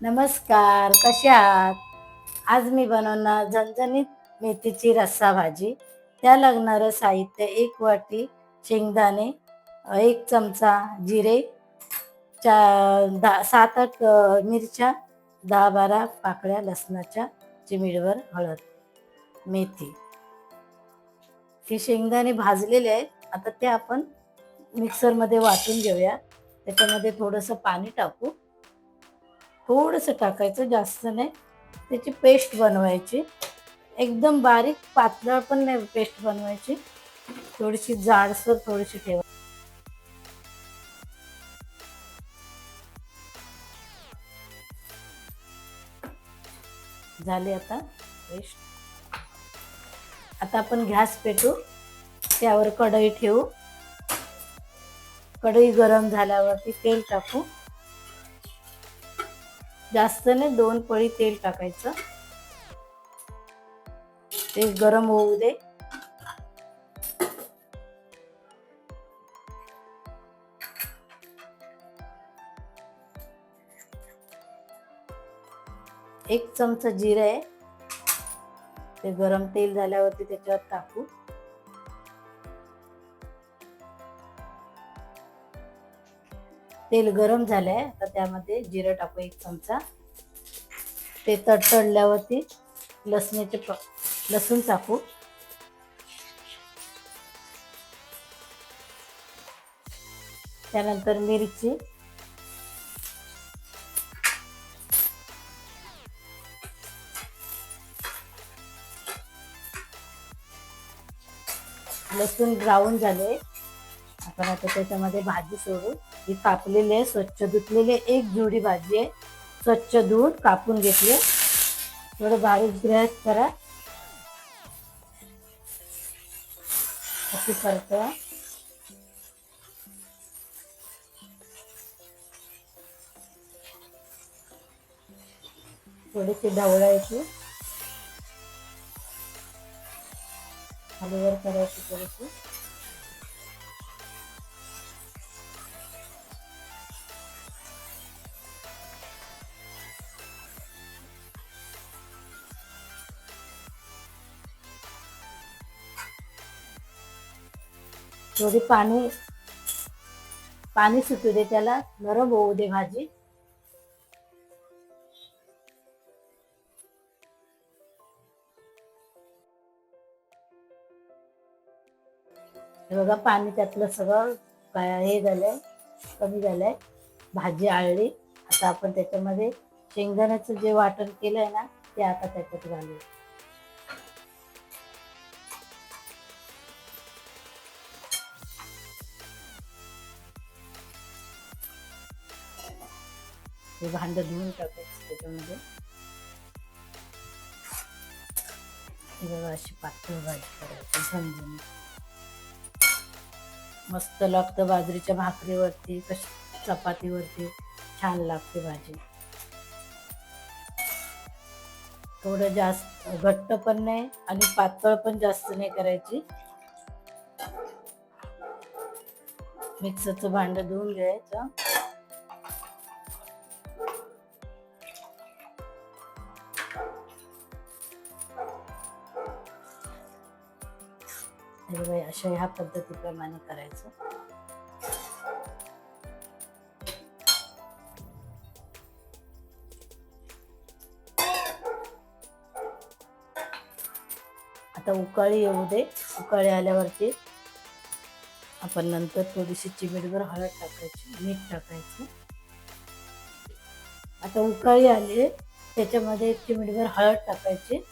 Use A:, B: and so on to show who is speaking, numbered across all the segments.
A: नमस्कार कसे आहात? आज मी बनवणार झणझणीत मेथीची रस्सा भाजी. त्या लागणारं साहित्य एक वाटी शेंगदाणे एक चमचा जिरे चा दहा सात आठ मिरच्या दहा बारा पाकळ्या लसणाच्या चिमिडवर हळद मेथी. हे शेंगदाणे भाजलेले आहेत. आता ते आपण मिक्सरमध्ये वाटून घेऊया. त्याच्यामध्ये थोडंसं पाणी टाकू. थोडंसं टाकायचं जास्त नाही. त्याची पेस्ट बनवायची. एकदम बारीक पातळ पण नाही पेस्ट बनवायची. थोडीशी जाडसर थोडीशी ठेवा. झाली आता पेस्ट. आता आपण गॅस पेटू त्यावर कढई ठेवू. कढई गरम झाल्यावरती तेल टाकू. जास्त नाही दोन पळी तेल टाकायचं. ते गरम होऊ दे. एक चमचा जिरे. आहे ते गरम तेल झाल्यावरती त्याच्यावर टाकू. तेल गरम झालंय आता त्यामध्ये जिरं टाकू एक चमचा. ते तडतडल्यावरती लसणाचे प लसूण टाकू. त्यानंतर मिरची. लसूण ब्राऊन झाले आपण आता त्याच्यामध्ये भाजी सोडू. ही कापलेली आहे स्वच्छ धुतलेली आहे. एक जुडी भाजी आहे. स्वच्छ धुवून कापून घेतले थोडं बारीक ग्रॅस करा. अशी करतो. थोडीशी ढवळायची. खालीवर करायची थोडीशी. थोडी पाणी पाणी सुटू दे त्याला. नरम होऊ दे भाजी. बघा पाणी त्यातलं सगळं काय हे झालंय कमी झालंय. भाजी आळली. आता आपण त्याच्यामध्ये शेंगदाण्याचं जे वाटण केलंय ना ते आता त्याच्यात घालू ते भांड धुवून टाकायचं त्याच्यामध्ये. बघा अशी पातळ भाजी करायची समजून मस्त लागतं बाजरीच्या भाकरीवरती कश चपातीवरती छान लागते भाजी. थोडं जास्त घट्ट पण नाही आणि पातळ पण जास्त नाही करायची. मिक्सरचं भांड धुवून घ्यायचं. म्हणजे हे अशा ह्या पद्धतीप्रमाणे करायचं. आता उकाळी येऊ दे. उकाळी आल्यावरती आपण नंतर थोडीशी चिमीटभर हळद टाकायची मीठ टाकायचं. आता उकाळी आली त्याच्यामध्ये चिमीटभर हळद टाकायची.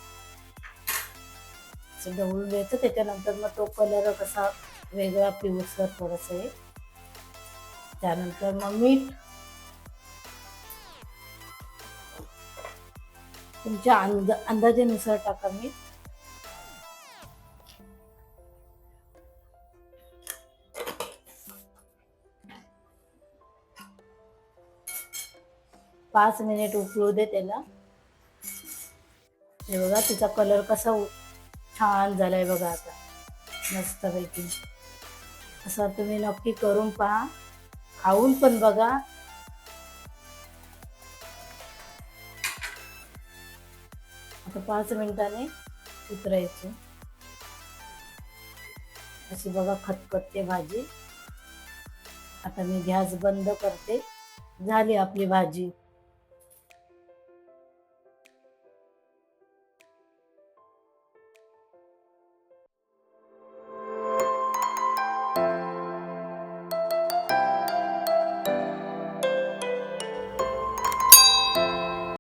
A: असं ढवळून द्यायचं त्याच्यानंतर मग तो कलर कसा वेगळा पिवसर थोडासा आहे त्यानंतर मग मीठ. तुमच्या अंद अंदाजेनुसार टाका मीठ. पाच मिनिट उकळू दे त्याला. हे बघा तिचा कलर कसा छान झालंय बघा आता. मस्त पैकी असं तुम्ही नक्की करून पहा. खाऊन पण बघा. आता पाच मिनिटाने उतरायचे. अशी बघा खतखतते भाजी. आता मी गॅस बंद करते. झाली आपली भाजी.